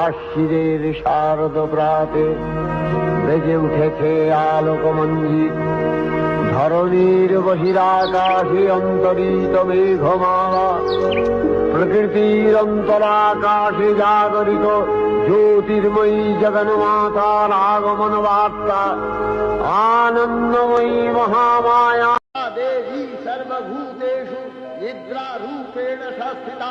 আশিরের শারদ প্রাতে বেজে উঠেছে আলোকমঞ্জিত ধরণীর বহিরাকাশে অন্তরিত মেঘমালা, প্রকৃতির অন্তরাকাশে জাগরিত জ্যোতির্ময়ী জগন্মাতার আগমন বার্তা, আনন্দময়ী মহামায়া। দেবী সর্বভূতেষু, নিদ্রারূপেণ সংস্থিতা